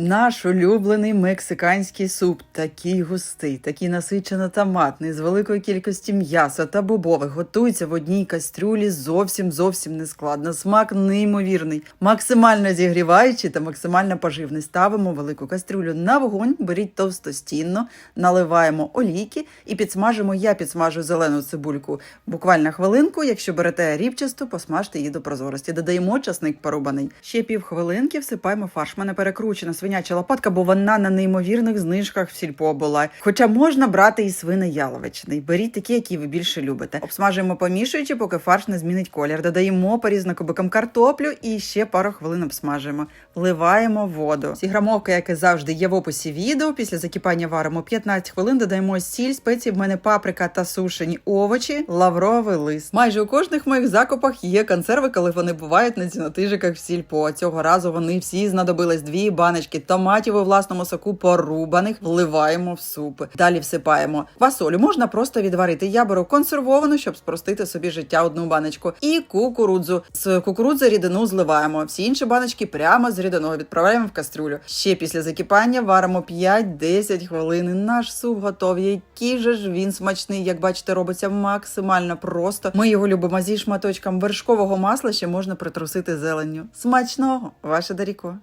Наш улюблений мексиканський суп, такий густий, такий насичено томатний, з великою кількістю м'яса та бобових, готується в одній кастрюлі зовсім зовсім не складно. Смак неймовірний, максимально зігріваючий та максимально поживний. Ставимо велику кастрюлю на вогонь, беріть товстостінно, наливаємо олійки і підсмажимо. Я підсмажу зелену цибульку буквально хвилинку. Якщо берете рібчасту, посмажте її до прозорості. Додаємо часник порубаний. Ще пів хвилинки всипаємо фарш. Мене перекручена свиняча лопатка, бо вона на неймовірних знижках в сільпо була. Хоча можна брати і свини яловичний. Беріть такі, які ви більше любите. Обсмажуємо помішуючи, поки фарш не змінить колір. Додаємо порізно кубиком картоплю і ще пару хвилин обсмажуємо. Вливаємо воду. Всі грамовки, як і завжди, є в описі відео. Після закипання варимо 15 хвилин. Додаємо сіль, спеції. В мене паприка та сушені овочі, лавровий лист. Майже у кожних моїх закупах є консерви, коли вони бувають на цінотижиках в сільпо. Цього разу вони всі знадобились дві баночки томатів у власному соку порубаних. Вливаємо в суп. Далі всипаємо квасолю. Можна просто відварити. Я беру консервовану, щоб спростити собі життя одну баночку. І кукурудзу. З кукурудзи рідину зливаємо. Всі інші баночки прямо з рідиною відправляємо в кастрюлю. Ще після закипання варимо 5-10 хвилин. Наш суп готовий. Який же ж він смачний, як бачите, робиться максимально просто. Ми його любимо зі шматочком вершкового масла. Ще можна притрусити зеленню. Смачного, ваше Даріко.